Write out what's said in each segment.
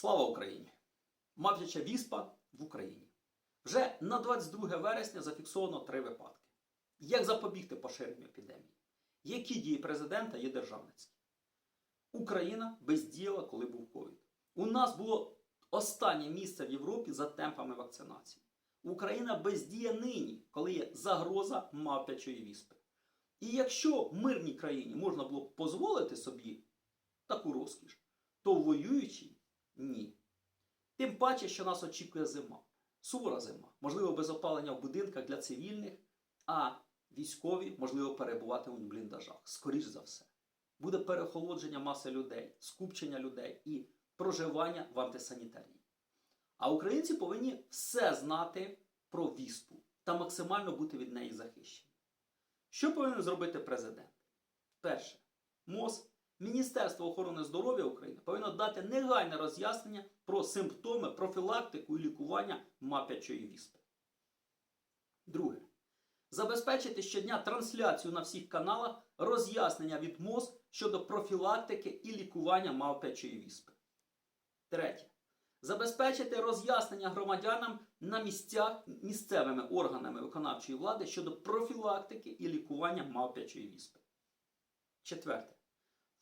Слава Україні! Мав'яча віспа в Україні. Вже на 22 вересня зафіксовано три випадки. Як запобігти поширенню епідемії? Які дії президента є державницькі? Україна бездіяла, коли був ковід. У нас було останнє місце в Європі за темпами вакцинації. Україна бездіє нині, коли є загроза мавпячої віспи. І якщо мирній країні можна було б дозволити собі таку розкіш, то воюючій ні. Тим паче, що нас очікує зима. Сувора зима, можливо, без опалення в будинках для цивільних, а військові, можливо, перебуватимуть в бліндажах. Скоріш за все. Буде перехолодження маси людей, скупчення людей і проживання в антисанітарії. А українці повинні все знати про віспу та максимально бути від неї захищені. Що повинен зробити президент? Перше, МОЗ, Міністерство охорони здоров'я України повинно дати негайне роз'яснення про симптоми, профілактику і лікування мап'ячої віспи. Друге. Забезпечити щодня трансляцію на всіх каналах роз'яснення від МОЗ щодо профілактики і лікування мавпячої віспи. Третє. Забезпечити роз'яснення громадянам на місцях місцевими органами виконавчої влади щодо профілактики і лікування мавпячої віспи. Четверте.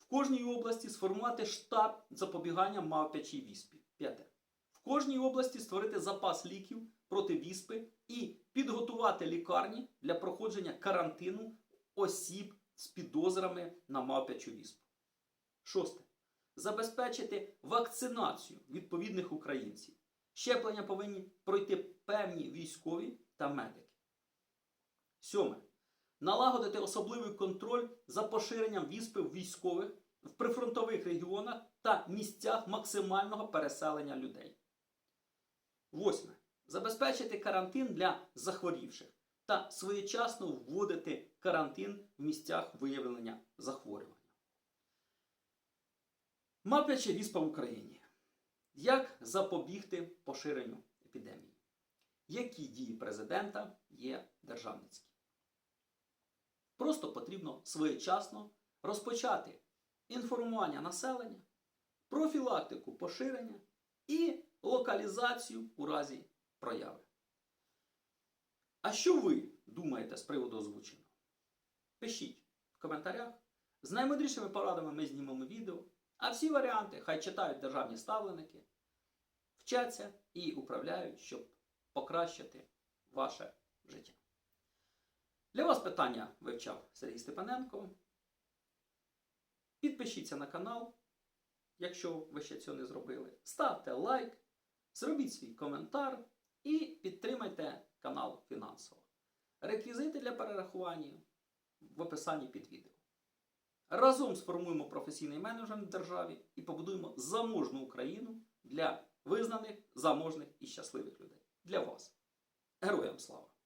В кожній області сформувати штаб запобігання мавпячій віспі. П'яте. В кожній області створити запас ліків проти віспи і підготувати лікарні для проходження карантину осіб з підозрами на мавпячу віспу. Шосте. Забезпечити вакцинацію відповідних українців. Щеплення повинні пройти певні військові та медики. Сьоме. Налагодити особливий контроль за поширенням віспи в військових, в прифронтових регіонах та місцях максимального переселення людей. Восьме. Забезпечити карантин для захворівших та своєчасно вводити карантин в місцях виявлення захворювання. Мап'яча віспа в Україні. Як запобігти поширенню епідемії? Які дії президента є державницькі? Просто потрібно своєчасно розпочати інформування населення, профілактику поширення і локалізацію у разі прояви. А що ви думаєте з приводу озвученого? Пишіть в коментарях. З наймудрішими порадами ми знімемо відео. А всі варіанти хай читають державні ставленики, вчаться і управляють, щоб покращити ваше життя. Для вас питання вивчав Сергій Степаненко. Підпишіться на канал, якщо ви ще цього не зробили. Ставте лайк, зробіть свій коментар і підтримайте канал фінансово. Реквізити для перерахування в описанні під відео. Разом сформуємо професійний менеджмент в державі і побудуємо заможну Україну для визнаних, заможних і щасливих людей. Для вас. Героям слава!